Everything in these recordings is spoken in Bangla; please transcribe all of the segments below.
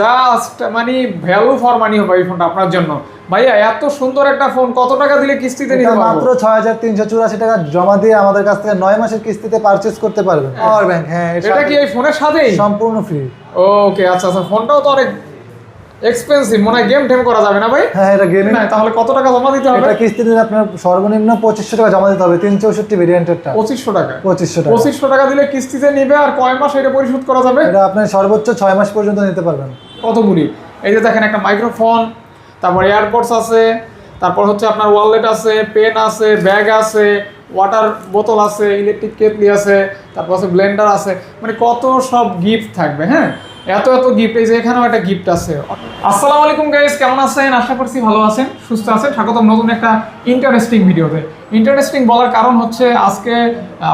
জাস্ট মানে ভ্যালু ফর মানি হবে এই ফোনটা আপনার জন্য। ভাইয়া এত সুন্দর একটা ফোন কত টাকা দিলে কিস্তিতে নিতে পারব? মাত্র ছয় হাজার তিনশো চুরাশি টাকা জমা দিয়ে আমাদের কাছ থেকে নয় মাসের কিস্তিতে পারচেস করতে পারবেন। পাওয়ার ব্যাংক হ্যাঁ এটা কি এই ফোনের সাথেই? সম্পূর্ণ ফ্রি ওকে আচ্ছা আচ্ছা ফোনটাও তো অনেক এক্সপেন্সিভ মনে হয় গেম টেম করা যাবে না ভাই? হ্যাঁ এটা গেমিং না তাহলে কত টাকা জমা দিতে হবে? এটা কিস্তি দিলে আপনার সর্বনিম্ন পঁচিশশো টাকা জমা দিতে হবে তিন চৌষট্টি ভেরিয়েন্টেরটা পঁচিশশো টাকা। পঁচিশশো টাকা। পঁচিশশো টাকা দিলে কিস্তিতে নিবে আর কয় মাস এটা পরিশোধ করা যাবে? এটা আপনি সর্বোচ্চ ছয় মাস পর্যন্ত নিতে পারবেন। কতগুলি? এই যে দেখেন একটা মাইক্রোফোন তারপর এয়ারপডস আছে, তারপর হচ্ছে আপনার ওয়ালেট আছে পেন আছে ব্যাগ আছে ওয়াটার বোতল আছে ইলেকট্রিক কেটলি আছে, তারপর আছে ব্লেন্ডার আছে। মানে কত সব গিফট থাকবে হ্যাঁ? এত এত গিফট এই যে এখানেও একটা গিফট আছে। আসসালামু আলাইকুম গাইস কেমন আছেন? আশা করছি ভালো আছেন, সুস্থ আছেন। স্বাগতম নতুন একটা ইন্টারেস্টিং ভিডিওতে ইন্টারেস্টিং বলার কারণ হচ্ছে আজকে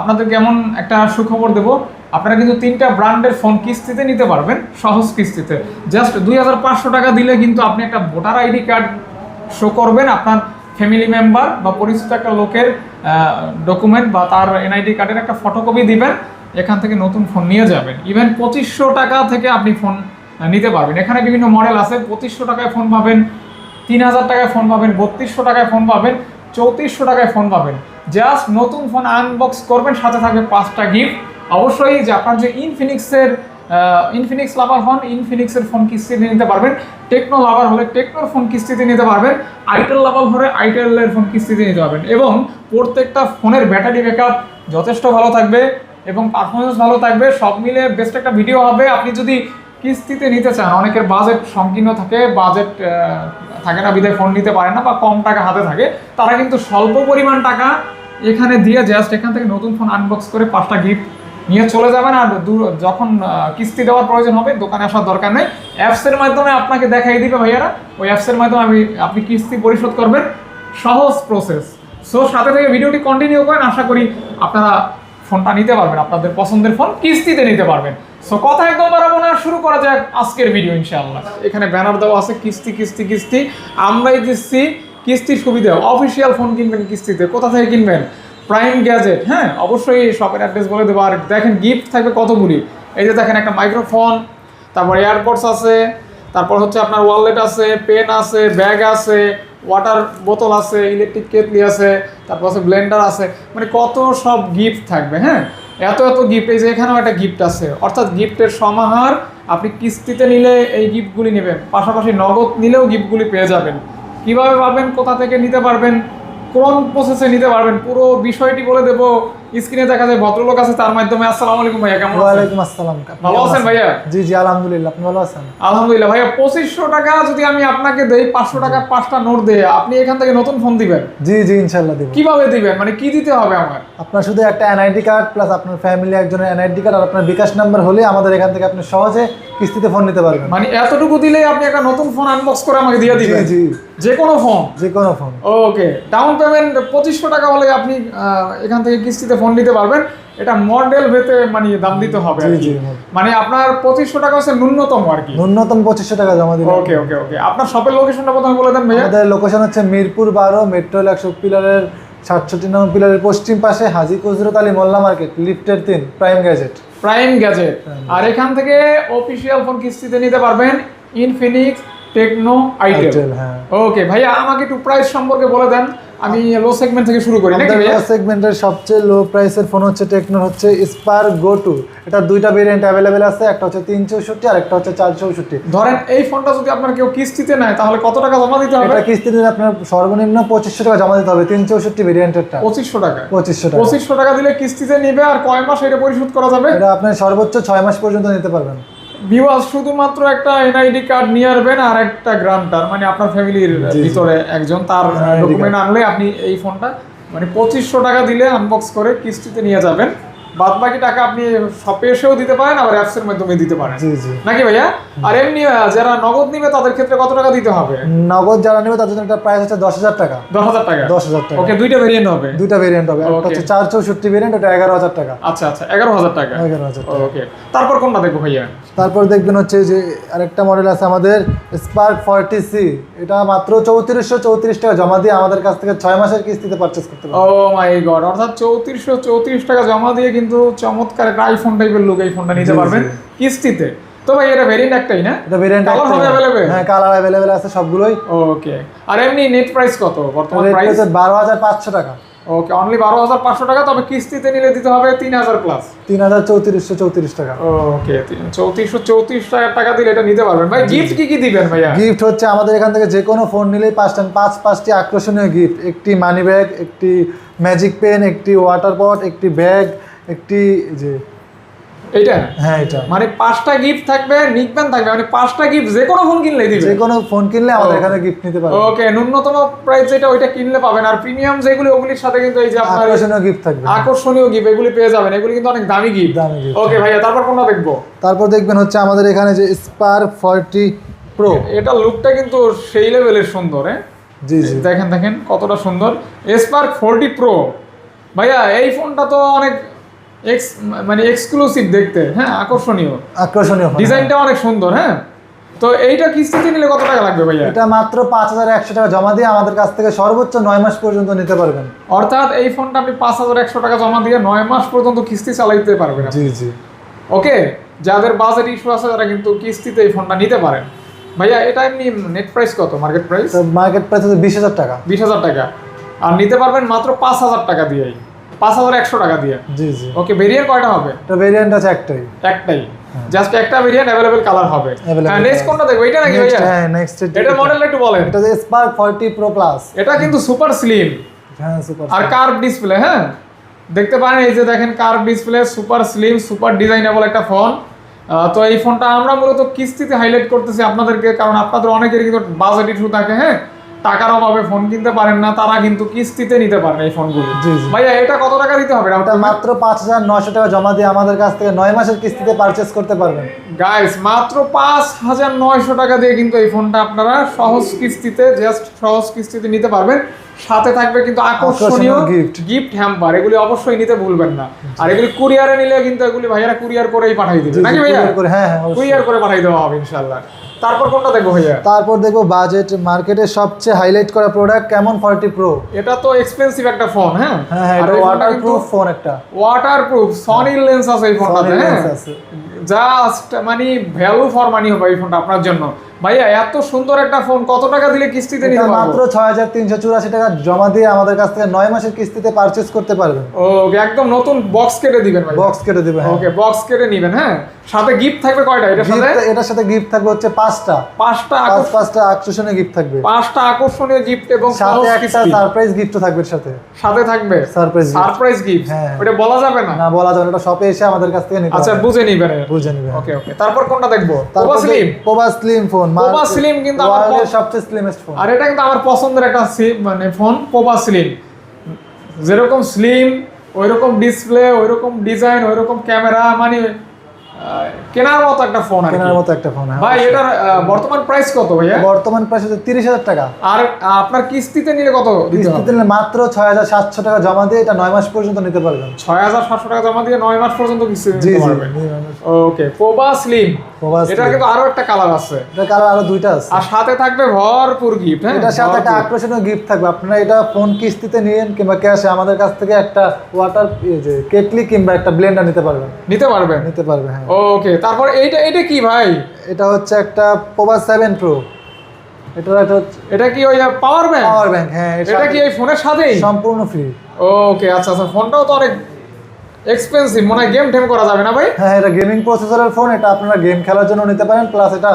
আপনাদেরকে এমন একটা সুখবর দেবো। আপনারা কিন্তু তিনটা ব্র্যান্ডের ফোন কিস্তিতে নিতে পারবেন, সহজ কিস্তিতে। জাস্ট দুই হাজার পাঁচশো টাকা দিলে কিন্তু আপনি একটা ভোটার আইডি কার্ড শো করবেন আপনার ফ্যামিলি মেম্বার বা পরিচিত একটা লোকের ডকুমেন্ট বা তার এনআইডি কার্ডের একটা ফটোকপি দিবেন, এখান থেকে নতুন ফোন নিয়ে যাবেন। ইভেন পঁচিশশো টাকা থেকে আপনি ফোন নিতে পারবেন। এখানে বিভিন্ন মডেল আছে, পঁচিশশো টাকায় ফোন পাবেন, তিন হাজার টাকায় ফোন পাবেন, বত্রিশশো টাকায় ফোন পাবেন, চৌত্রিশশো টাকায় ফোন পাবেন। জাস্ট নতুন ফোন আনবক্স করবেন, সাথে থাকবে পাঁচটা গিফট অবশ্যই যে আপনার যে ইনফিনিক্সের ইনফিনিক্স লাভার হন ইনফিনিক্সের ফোন কিস্তিতে নিতে পারবেন। টেকনো লাভার হলে টেকনোর ফোন কিস্তিতে নিতে পারবেন। আইটেল লাভার হলে আইটেলের ফোন কিস্তিতে নিতে পারবেন। এবং প্রত্যেকটা ফোনের ব্যাটারি ব্যাকআপ যথেষ্ট ভালো থাকবে এবং পারফরমেন্স ভালো থাকবে। সব মিলে বেস্ট একটা ভিডিও হবে। আপনি যদি কিস্তিতে নিতে চান, অনেকের বাজেট সংকীর্ণ থাকে বাজেট থাকে না বিদায় ফোন নিতে পারে না বা কম টাকা হাতে থাকে, তারা কিন্তু স্বল্প পরিমাণ টাকা এখানে দিয়ে জাস্ট এখান থেকে নতুন ফোন আনবক্স করে পাঁচটা গিফট নিয়ে চলে যাবেন আর যখন কিস্তি দেওয়ার প্রয়োজন হবে, দোকানে আসার দরকার নেই। অ্যাপসের মাধ্যমে আপনাকে দেখাই দিবে ভাইয়ারা। ওই অ্যাপসের মাধ্যমে আমি, আপনি কিস্তি পরিশোধ করবেন। সহজ প্রসেস সো সাথে থেকে ভিডিওটি কন্টিনিউ করেন। আশা করি আপনারা ফোনটা নিতে পারবেন। আপনাদের পছন্দের ফোন কিস্তিতে নিতে পারবেন। সো কথা একদম বাড়াবো না। শুরু করা যাক আজকের ভিডিও ইনশাআল্লাহ। এখানে ব্যানার দেওয়া আছে, কিস্তি কিস্তি কিস্তি। আমরাই দিচ্ছি। কিস্তির সুবিধা অফিসিয়াল ফোন কিনবেন কিস্তিতে। কোথা থেকে কিনবেন? প্রাইম গ্যাজেট হ্যাঁ অবশ্যই শপের অ্যাড্রেস বলে দেবো। আর দেখেন গিফট থাকবে কতগুলি? এই যে দেখেন একটা মাইক্রোফোন তারপর এয়ারপডস আছে, তারপর হচ্ছে আপনার ওয়ালেট আছে পেন আছে ব্যাগ আছে ওয়াটার বোতল আছে ইলেকট্রিক কেটলি আছে, তারপর আছে ব্লেন্ডার আছে। মানে কত সব গিফট থাকবে হ্যাঁ? এত এত গিফট এই যে এখানেও একটা গিফট আছে। অর্থাৎ গিফটের সমাহার আপনি কিস্তিতে নিলে এই গিফটগুলি নেবেন, পাশাপাশি নগদ নিলেও গিফটগুলি পেয়ে যাবেন। কীভাবে পাবেন, কোথা থেকে নিতে পারবেন কোন প্রসেসে নিতে পারবেন। পুরো বিষয়টি বলে দেবো স্ক্রিনে দেখা যায় ভদ্রলোক আছে তার মাধ্যমে। আসসালামু আলাইকুম ভাইয়া কেমন আছেন? আসসালাম। ভালো আছেন ভাইয়া? জি জি আলহামদুলিল্লাহ আপনি ভালো আছেন? আলহামদুলিল্লাহ। ভাইয়া পঁচিশশো টাকা যদি আমি আপনাকে দেই পাঁচশো টাকা পাঁচটা নোট দেয় আপনি এখান থেকে নতুন ফোন দিবেন? জি জি ইনশাল্লাহ দিব। কীভাবে দিবেন? মানে কি দিতে হবে আমার? আপনার শুধু একটা এনআইডি কার্ড প্লাস আপনার ফ্যামিলি একজনের এনআইডি কার্ড আর আপনার বিকাশ নাম্বার হলে আমাদের এখান থেকে আপনি সহজে কিস্তিতে ফোন নিতে পারবেন। মানে এতটুকু দিলেই আপনি একটা নতুন ফোন আনবক্স করে আমাকে দিয়ে জি দিবেন? জি। যে কোনো ফোন যে কোনো ফোন ওকে ডাউন পেমেন্ট পঁচিশশো টাকা হলে আপনি এখান থেকে কিস্তিতে ফোন নিতে পারবেন। এটা মডেল ভেতে মানে দাম দিতে হবে মানে আপনার পঁচিশশো টাকা হচ্ছে ন্যূনতম আর কি। ন্যূনতম পঁচিশশো টাকা জমা দিবেন ওকে ওকে ওকে আপনার শপের লোকেশনটা প্রথমে বলে দেন ভাইয়া। আমাদের লোকেশন হচ্ছে মিরপুর বারো মেট্রো একশো পিলারের সাতষট্টি নম্বর পিলারের পশ্চিম পাশে হাজি কুজরত আলী মোল্লা মার্কেট লিফটের তিন প্রাইম গ্যাজেট প্রাইম গ্যাজেট আর এখান থেকে অফিসিয়াল ফোন কিস্তিতে নিতে পারবেন। ইনফিনিক্স টেকনো আইটেল হ্যাঁ। ওকে ভাইয়া আমাকে একটু প্রাইস সম্পর্কে বলে দেন। আমি লো সেগমেন্ট থেকে শুরু করি নাকি ভাইয়া? সেগমেন্টের সবচেয়ে লো প্রাইসের ফোন হচ্ছে টেকনোর হচ্ছে স্পার গো টু এটা দুইটা ভেরিয়েন্ট অ্যাভেলেবেল আছে একটা হচ্ছে তিন চৌষট্টি আর একটা হচ্ছে চার চৌষট্টি। ধরেন এই ফোনটা যদি আপনার কেউ কিস্তিতে নেয় তাহলে কত টাকা জমা দিতে হবে? এটা কিস্তি দিলে আপনার সর্বনিম্ন পঁচিশশো টাকা জমা দিতে হবে তিন চৌষট্টি ভেরিয়েন্টেরটা পঁচিশশো টাকা। পঁচিশশো টাকা। পঁচিশশো টাকা দিলে কিস্তিতে নিবে আর কয় মাস এটা পরিশোধ করা যাবে? এটা আপনি সর্বোচ্চ ছয় মাস পর্যন্ত নিতে পারবেন। বিওয়াস শুধুমাত্র একটা এনআইডি কার্ড নিয়ে আসবেন আর একটা গ্রান্টার মানে আপনার ফ্যামিলির ভিতরে একজন তার ডকুমেন্ট আনলে আপনি এই ফোনটা মানে পঁচিশশো টাকা দিলে আনবক্স করে কিস্তিতে নিয়ে যাবেন। বাদ বাকি টাকা আপনি শপে এসেও দিতে পারেন আবার অ্যাপসের মাধ্যমে দিতে পারেন। জি জি। নাকি ভাইয়া? আর এমনি যারা নগদ নিবে তাদের ক্ষেত্রে কত টাকা দিতে হবে? নগদ যারা নেবে তাদের জন্য একটা প্রাইস হচ্ছে দশ হাজার টাকা। দশ হাজার টাকা? দশ হাজার টাকা। ওকে দুইটা ভেরিয়েন্ট হবে। দুইটা ভেরিয়েন্ট হবে। একটা হচ্ছে চার চৌষট্টি ভেরিয়েন্ট ওটা এগারো হাজার টাকা। আচ্ছা আচ্ছা এগারো হাজার টাকা। এগারো হাজার টাকা। ওকে। তারপর কোনটা দেখব ভাইয়া? তারপর দেখবেন হচ্ছে যে আরেকটা মডেল আছে আমাদের স্পার্ক ফর্টি সি এটা মাত্র চৌত্রিশশো চৌত্রিশ টাকা জমা দিয়ে আমাদের কাছ থেকে ছয় মাসের কিস্তিতে পারচেস করতে পারবেন। ও মাই গড অর্থাৎ চৌত্রিশশো চৌত্রিশ টাকা জমা দিয়ে কিন্তু চমৎকার একটা আইফোন টাইপের লুক এই ফোনটা নিতে পারবেন কিস্তিতে। তো ভাই এটা ভেরিয়েন্ট একটাই না? এটা ভেরিয়েন্ট হবে available? হ্যাঁ কালার অ্যাভেলেবেল আছে সবগুলোই। ওকে আর এমনি নেট প্রাইস কত? বর্তমান প্রাইস হচ্ছে বারো হাজার পাঁচশো টাকা। ওকে অনলি বারো হাজার পাঁচশো টাকা তবে কিস্তিতে নিলে দিতে হবে তিন হাজার প্লাস তিন হাজার চৌত্রিশশো চৌত্রিশ টাকা। ওকে চৌত্রিশশো চৌত্রিশ টাকা টাকা দিলে এটা নিতে পারবেন। ভাই গিফট কি কি দিবেন ভাইয়া? গিফট হচ্ছে আমাদের এখান থেকে যে কোনো ফোন নিলেই পাঁচটা পাঁচ পাঁচটি আকর্ষণীয় গিফট একটি মানি ব্যাগ একটি ম্যাজিক পেন একটি ওয়াটার পট একটি ব্যাগ একটি যে এইটা? হ্যাঁ এটা। মানে পাঁচটা গিফট থাকবে থাকবে মানে পাঁচটা গিফট যে কোনো ফোন কিনলেই দিবে। যে কোনো ফোন কিনলে আমাদের এখানে গিফট নিতে ওকে ন্যূনতম প্রাইস যেটা ওইটা কিনলে পাবেন। আর প্রিমিয়াম যেগুলি ওগুলির সাথে কিন্তু এই যে আপনার আকর্ষণীয় গিফট থাকবে। আকর্ষণীয় গিফট এগুলি পেয়ে যাবেন। এগুলি কিন্তু অনেক দামি গিফট দামি। ওকে ভাইয়া তারপর কোনটা দেখব? তারপর দেখবেন হচ্ছে আমাদের এখানে যে স্পার্ক ফর্টি প্রো এটা লুকটা কিন্তু সেই লেভেলের সুন্দর হ্যাঁ? জি জি। দেখেন দেখেন কতটা সুন্দর। স্পার্ক ফোরটি প্রো ভাইয়া এই ফোনটা তো অনেক এক্স মানে এক্সক্লুসিভ দেখতে। হ্যাঁ আকর্ষণীয়। আকর্ষণীয় ডিজাইনটা অনেক সুন্দর হ্যাঁ? তো এইটা কিস্তিতে নিলে কত টাকা লাগবে ভাইয়া? এটা মাত্র পাঁচ হাজার একশো টাকা জমা দিয়ে আমাদের কাছ থেকে সর্বোচ্চ নয় মাস পর্যন্ত নিতে পারবেন। অর্থাৎ এই ফোনটা আপনি পাঁচ হাজার একশো টাকা জমা দিয়ে নয় মাস পর্যন্ত কিস্তি চালাইতে পারবেন। জি জি। ওকে যাদের বাজেট ইস্যু আছে তারা কিন্তু কিস্তিতে এই ফোনটা নিতে পারেন। ভাইয়া এটা এমনি নেট প্রাইস কত? মার্কেট প্রাইস মার্কেট প্রাইস হচ্ছে বিশ হাজার টাকা। বিশ হাজার টাকা। আর নিতে পারবেন মাত্র পাঁচ হাজার টাকা দিয়েই। পাঁচ হাজার একশো টাকা দিয়ে। জি জি। ওকে ভেরিয়েন্ট কয়টা হবে? এটা ভেরিয়েন্ট আছে একটাই। একটাই। জাস্ট একটা ভেরিয়েন্ট অ্যাভেলেবেল কালার হবে। হ্যাঁ নেক্সট কোনটা দেখব? এটা নাকি ভাইয়া? হ্যাঁ নেক্সট এটা মডেলটা একটু বলেন। এটা যে স্পার্ক ফর্টি প্রো প্লাস এটা কিন্তু সুপার স্লিম হ্যাঁ সুপার আর কার্ভ ডিসপ্লে হ্যাঁ? দেখতে পারেন এই যে দেখেন curve display super slim super designable একটা ফোন তো এই ফোনটা আমরা মূলত কিস্তিতে হাইলাইট করতেছি আপনাদেরকে কারণ আপনাদের অনেকেরই কিন্তু বাজেট ইস্যু থাকে হ্যাঁ? টাকার অভাবে ফোন কিনতে পারেন না তারা কিন্তু কিস্তিতে নিতে পারেন এই ফোনগুলো জি, জি। ভাইয়া এটা কত টাকা দিতে হবে? এটা মাত্র পাঁচ হাজার নয়শো টাকা জমা দিয়ে আমাদের কাছ থেকে নয় মাসের কিস্তিতে পারচেস করতে পারবেন। গাইস মাত্র পাঁচ হাজার নয়শো টাকা দিয়ে কিন্তু এই ফোনটা আপনারা সহজ কিস্তিতে জাস্ট সহজ কিস্তিতে নিতে পারবেন। সাথে থাকবে কিন্তু আকর্ষণীয় গিফট গিফট হ্যাম্পার এগুলি অবশ্যই নিতে ভুলবেন না। আর এগুলি কুরিয়ারে নিলে কিন্তু এগুলি ভাইয়ারা কুরিয়ার করেই পাঠিয়ে দিবে। নাকি ভাইয়া? হ্যাঁ, হ্যাঁ, কুরিয়ার করে পাঠিয়ে দেওয়া হবে ইনশাল্লাহ তারপর কোনটা দেখব ভাইয়া? তারপর দেখব বাজেট মার্কেটে সবচেয়ে হাইলাইট করা প্রোডাক্ট কেমন ফর্টি প্রো এটা তো এক্সপেন্সিভ একটা ফোন হ্যাঁ? হ্যাঁ হ্যাঁ এটা ওয়াটার প্রুফ ফোন একটা। ওয়াটারপ্রুফ সনি লেন্স আছে এই ফোনটাতে হ্যাঁ। জাস্ট মানে ভ্যালু ফর মানি হবে এই ফোনটা আপনার জন্য। ভাইয়া এত সুন্দর একটা ফোন কত টাকা দিলে কিস্তিতে এটা নিতে মাত্র পারব তিনশো চুরাশি টাকা জমা দিয়ে আমাদের কাছ থেকে নয় মাসের কিস্তিতে পারচেস করতে পারবেন। ও একদম নতুন বক্স কেটে দিবেন ভাই বক্স কেটে দেবে হ্যাঁ। ওকে বক্স কেটে নেবেন হ্যাঁ? সাথে গিফট থাকবে কয়টা? এটার সাথে? এটার সাথে গিফট থাকবে হচ্ছে পাঁচটা। পাঁচটা পাঁচটা আকর্ষণীয় গিফট থাকবে। পাঁচটা আকর্ষণীয় গিফট এবং সাথে একটা সারপ্রাইজ গিফট থাকবে সাথে। সাথে থাকবে? সারপ্রাইজ সারপ্রাইজ গিফট হ্যাঁ। ওটা বলা যাবে না? না বলা যাবে না, ওটা শপে এসে আমাদের কাছ থেকে নিতে আচ্ছা। বুঝে নিবেন বুঝে নিবে ওকে ওকে তারপর কোনটা দেখব? তারপর slim Poba slim phone Poba slim কিন্তু আমার সবচেয়ে স্লিমেস্ট ফোন আর এটা কিন্তু আমার পছন্দের একটা মানে ফোন পোবা স্লিম যেরকম স্লিম ওইরকম ডিসপ্লে ওইরকম ডিজাইন ওইরকম ক্যামেরা মানে কেনার মতো একটা ফোন কেনার মতো একটা ফোন ভাই এটার বর্তমান প্রাইস কত ভাইয়া? বর্তমান প্রাইস হচ্ছে তিরিশ হাজার টাকা। আর আপনার কিস্তিতে নিলে কত কিস্তিতে নিলে মাত্র ছয় হাজার সাতশো টাকা জমা দিয়ে এটা নয় মাস পর্যন্ত নিতে পারবেন। ছয় হাজার সাতশো টাকা জমা দিয়ে নয় মাস পর্যন্ত নিতে পারবেন? ওকে স্লিম এটার কিন্তু আরও একটা কালার আছে। এটা কালার আরও দুইটা আছে। আর সাথে থাকবে ভরপুর গিফট হ্যাঁ? এটার সাথে একটা আকর্ষণীয় গিফট থাকবে। আপনারা এটা ফোন কিস্তিতে নিন কিংবা ক্যাশে আমাদের কাছ থেকে একটা ওয়াটার কেটলি কিংবা একটা ব্লেন্ডার নিতে পারবেন। নিতে পারবেন। নিতে পারবে হ্যাঁ। ওকে তারপর এইটা এটা কি ভাই? এটা হচ্ছে একটা পোবা সেভেন প্রো এটার একটা এটা কি ওই পাওয়ার ব্যাংক পাওয়ার ব্যাংক হ্যাঁ এটা কি এই ফোনের সাথেই? সম্পূর্ণ ফ্রি ওকে আচ্ছা আচ্ছা ফোনটাও তো অনেক এক্সপেন্সিভ মনে হয় গেম টেম করা যাবে না ভাই? হ্যাঁ এটা গেমিং প্রসেসরের ফোন এটা আপনারা গেম খেলার জন্য নিতে পারেন প্লাস এটা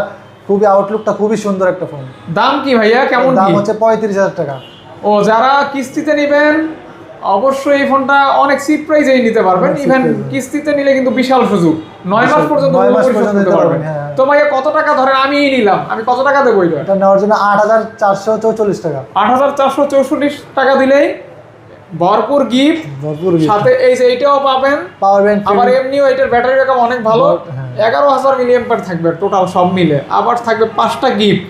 খুবই আউটলুকটা খুবই সুন্দর একটা ফোন দাম কি ভাইয়া? কেমন দাম হচ্ছে পঁয়ত্রিশ হাজার টাকা। ও যারা কিস্তিতে নেবেন অবশ্যই এই ফোনটা অনেক সিট প্রাইজেই নিতে পারবেন। ইভেন কিস্তিতে নিলে কিন্তু বিশাল সুযোগ। নয় মাস পর্যন্ত করতে পারবেন হ্যাঁ। তো ভাইয়া কত টাকা ধরেন? আমি নিলাম। আমি কত টাকা দেবো এটা নেওয়ার জন্য আট হাজার চারশো চৌচল্লিশ টাকা। আট হাজার চারশো চৌষট্টি টাকা দিলেই ভরপুর গিফট ভরপুর সাথে এই যে এইটাও পাবেন। পাওয়ার ব্যাংক আবার এমনিও এটার ব্যাটারি ব্যাকআপ অনেক ভালো। হ্যাঁ। এগারো হাজার মিলিয়াম্পার থাকবে টোটাল সব মিলে। আবার থাকবে পাঁচটা গিফট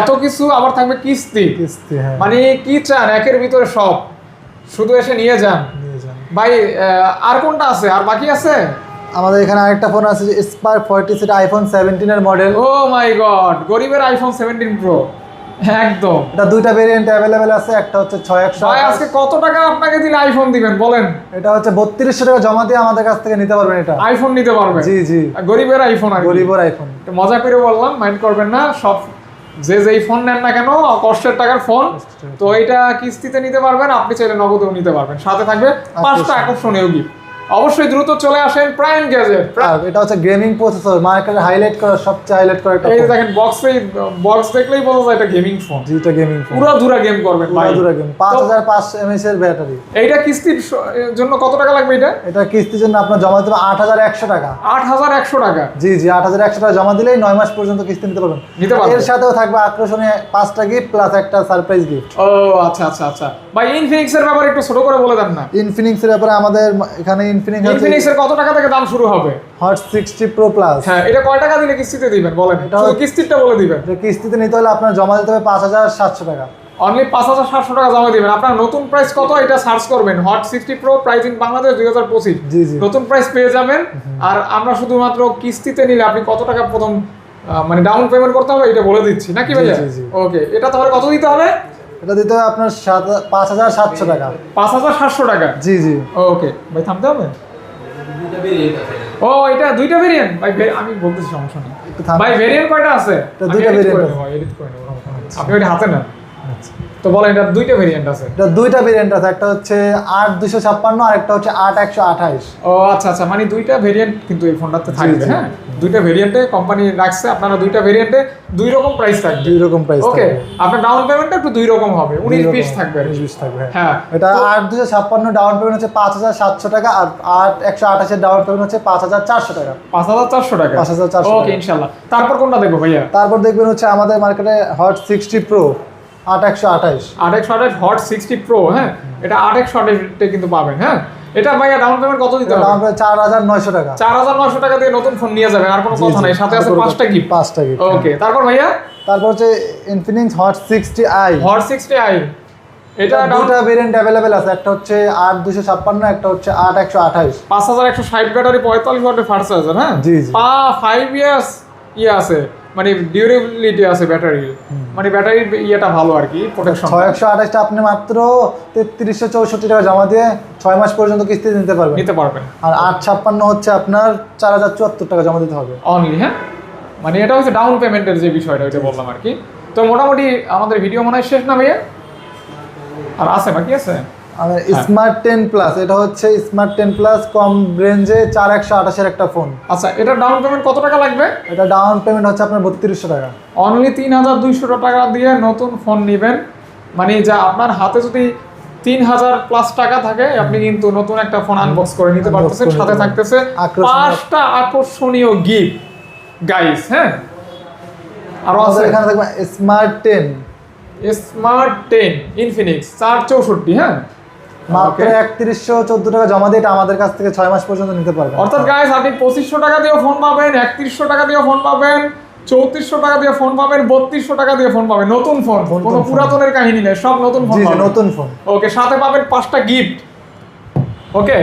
এত কিছু আবার থাকবে কিস্তি। কিস্তি হ্যাঁ। মানে কি চান? একের ভিতরে সব। শুধু এসে নিয়ে যান। নিয়ে যান। ভাই আর কোনটা আছে? আর বাকি আছে? আমাদের এখানে আরেকটা ফোন আছে যে স্পার্ক ফর্টি সেটা আইফোন সেভেন্টিনের মডেল ও মাই গড গরিবের আইফোন সেভেন্টিন প্রো একদম। এটা দুইটা ভেরিয়েন্ট অ্যাভেলেবেল আছে একটা হচ্ছে ছয় একশো ভাই আজকে কত টাকা আপনাকে দিলে আইফোন দিবেন? বলেন। এটা হচ্ছে বত্রিশশো টাকা জমা দিয়ে আমাদের কাছ থেকে নিতে পারবেন এটা। আইফোন নিতে পারবেন? জি জি। গরিবের আইফোন। গরিবর আইফোন মজা করে বললাম মাইন্ড করবেন না সব যে যেই ফোন নেন না কেন কষ্টের টাকার ফোন তো এটা কিস্তিতে নিতে পারবেন আপনি চাইলে নগদেও নিতে পারবেন। সাথে থাকবে পাঁচটা আকর্ষণীয় গিফট অবশ্যই দ্রুত চলে আসেন প্রাইম গ্যাজেট এটা হচ্ছে গেমিং প্রসেসর মার্কেটে হাইলাইট করা সবচেয়ে হাইলাইট করা একটা এই দেখেন বক্সেই বক্স দেখলেই বোঝা যায় এটা গেমিং ফোন জি এটা গেমিং ফোন পুরো দূরা গেম করবেন ভাই। পুরো গেম পাঁচ হাজার পাঁচ এমএস এর ব্যাটারি এইটা কিস্তির জন্য কত টাকা লাগবে এটা? এটা কিস্তির জন্য আপনার জমা দিতে হবে আট হাজার একশো টাকা। আট হাজার একশো টাকা। জি জি আট হাজার একশো টাকা জমা দিলেই নয় মাস পর্যন্ত কিস্তি নিতে পারবেন। নিতে পারবেন। এর সাথেও থাকবে আকর্ষণীয় পাঁচটা গিফট প্লাস একটা সারপ্রাইজ গিফট ও আচ্ছা আচ্ছা আচ্ছা। ভাই ইনফিনিক্স এর ব্যাপারে একটু ছোট করে বলে দেন না। ইনফিনিক্স এর ব্যাপারে আমাদের এখানে ইনফিনিক্স ইনফিনিক্স এর কত টাকা থেকে দাম শুরু হবে? হট সিক্সটি প্রো প্লাস হ্যাঁ এটা কয় টাকা দিলে কিস্তিতে দিবেন? বলেন। এটা শুধু কিস্তিটা বলে দিবেন। এটা কিস্তিতে নিতে হলে আপনার জমা দিতে হবে পাঁচ হাজার সাতশো টাকা। অনলি পাঁচ হাজার সাতশো টাকা জমা দিবেন। আপনার নতুন প্রাইস কত এটা সার্চ করবেন। Hot sixty pro price in Bangladesh দুই হাজার পঁচিশ। জি জি। নতুন প্রাইস পেয়ে যাবেন। আর আমরা শুধুমাত্র কিস্তিতে নিলে আপনি কত টাকা প্রথম মানে ডাউন পেমেন্ট করতে হবে এটা বলে দিচ্ছি। নাকি ভাইয়া। ওকে এটা তাহলে কত দিতে হবে? এটা দিতে হবে আপনার পাঁচ হাজার সাতশো টাকা। পাঁচ হাজার সাতশো টাকা? জি জি। ওকে। ভাই থামতে হবে? ও এটা দুইটা ভেরিয়েন্ট ভাই আমি বলতেছি সমস্যা নেই। ভাই ভেরিয়েন্ট কয়টা আছে? দুইটা ভেরিয়েন্ট আপনি ওইটা হাতে নেন। তো বলেন এটা দুইটা ভেরিয়েন্ট আছে। এটা দুইটা ভেরিয়েন্ট আছে একটা হচ্ছে আট দুশো ছাপ্পান্ন আর একটা হচ্ছে আট একশো আঠাইশ। ও আচ্ছা আচ্ছা মানে দুইটা ভেরিয়েন্ট কিন্তু এই ফোনটাতে থাকবে হ্যাঁ? দুইটা ভেরিয়েন্টে কোম্পানি রাখছে আপনারা দুইটা ভেরিয়েন্টে দুই রকম প্রাইস থাকবে। দুই রকম প্রাইস ওকে আপনার ডাউন পেমেন্টটা একটু দুই রকম হবে উনিশ থাকবে। উনিশ থাকবে হ্যাঁ। হ্যাঁ এটা আট দুশো ছাপ্পান্ন ডাউন পেমেন্ট হচ্ছে পাঁচ হাজার সাতশো টাকা আর আট একশো আঠাশের ডাউন পেমেন্ট হচ্ছে পাঁচ হাজার চারশো টাকা। পাঁচ হাজার চারশো টাকা? 5,400 ওকে ইনশাল্লাহ। তারপর কোনটা দেখব ভাইয়া? তারপর দেখবেন হচ্ছে আমাদের মার্কেটে হট সিক্সটি প্রো আট একশো আঠাইশ আট একশো আঠাশ হট সিক্সটি প্রো হ্যাঁ? এটা আট একশো আঠাশে কিন্তু পাবেন হ্যাঁ? এটা ভাইয়া ডাউন পেমেন্ট কত দিতে ডাউন পেমেন্ট চার হাজার নয়শো টাকা। চার হাজার নশো টাকা দিয়ে নতুন ফোন নিয়ে যাবেন আর কোনো কথা। নাই। সাথে আছে পাঁচটা গিফট পাঁচটা গিফট ওকে তারপর ভাইয়া? তারপর হচ্ছে Infinix hot sixty I hot sixty I এটা ডাউন দুটা ভেরিয়েন্ট অ্যাভেলেবেল আছে। একটা হচ্ছে আট দুশো ছাপ্পান্ন একটা হচ্ছে আট একশো আঠাইশ পাঁচ হাজার একশো ষাট ব্যাটারি পঁয়তাল্লিশ ওয়াটের ফার্স্ট চার্জার হ্যাঁ? জি, জি। পা ফাইভ ইয়ার্স ইয়ে আছে। মানে ডিউরেবিলিটি আছে ব্যাটারি মানে ব্যাটারির ইয়েটা ভালো আর কি প্রোটেকশন ছয় একশো আঠাশটা আপনি মাত্র তেত্রিশশো চৌষট্টি টাকা জমা দিয়ে ছয় মাস পর্যন্ত কিস্তি নিতে পারবেন। নিতে পারবেন। আর আট ছাপ্পান্ন হচ্ছে আপনার চার হাজার চুয়াত্তর টাকা জমা দিতে হবে। অনলি হ্যাঁ? মানে এটা হচ্ছে ডাউন পেমেন্টের যে বিষয়টা ওইটা বললাম আর কি। তো মোটামুটি আমাদের ভিডিও মনে হয় শেষ না ভাইয়া? আর আছে বাকি আছে? আর হ্যাঁ। স্মার্ট টেন প্লাস এটা হচ্ছে স্মার্ট টেন প্লাস কম রেঞ্জে চার একশো আঠাশের একটা ফোন আচ্ছা এটা ডাউন পেমেন্ট কত টাকা লাগবে? এটা ডাউন পেমেন্ট হচ্ছে আপনার বত্রিশশো টাকা। অনলি তিন হাজার দুইশো টাকা দিয়ে নতুন ফোন নেবেন। মানে যা আপনার হাতে যদি তিন হাজার প্লাস টাকা থাকে আপনি কিন্তু নতুন একটা ফোন আনবক্স করে নিতে পারতেছেন। সাথে থাকতেছে পাঁচটা আকর্ষণীয় গিফট গাইস হ্যাঁ? আরও আছে? এখানে দেখবেন smart ten smart ten Infinix চার চৌষট্টি হ্যাঁ? মাত্র একত্রিশশো চোদ্দ টাকা জমা দিয়ে আমাদের কাছ থেকে ছয় মাস পর্যন্ত নিতে পারবেন। অর্থাৎ গাইস আপনি পঁচিশশো টাকা দিয়ে ফোন পাবেন একত্রিশশো টাকা দিয়ে ফোন পাবেন চৌত্রিশশো টাকা দিয়ে ফোন পাবেন বত্রিশশো টাকা দিয়ে ফোন পাবেন। নতুন ফোন কোনো পুরাতনের কাহিনী নেই সব নতুন ফোন নতুন ফোন ওকে সাথে পাবেন পাঁচটা গিফট ওকে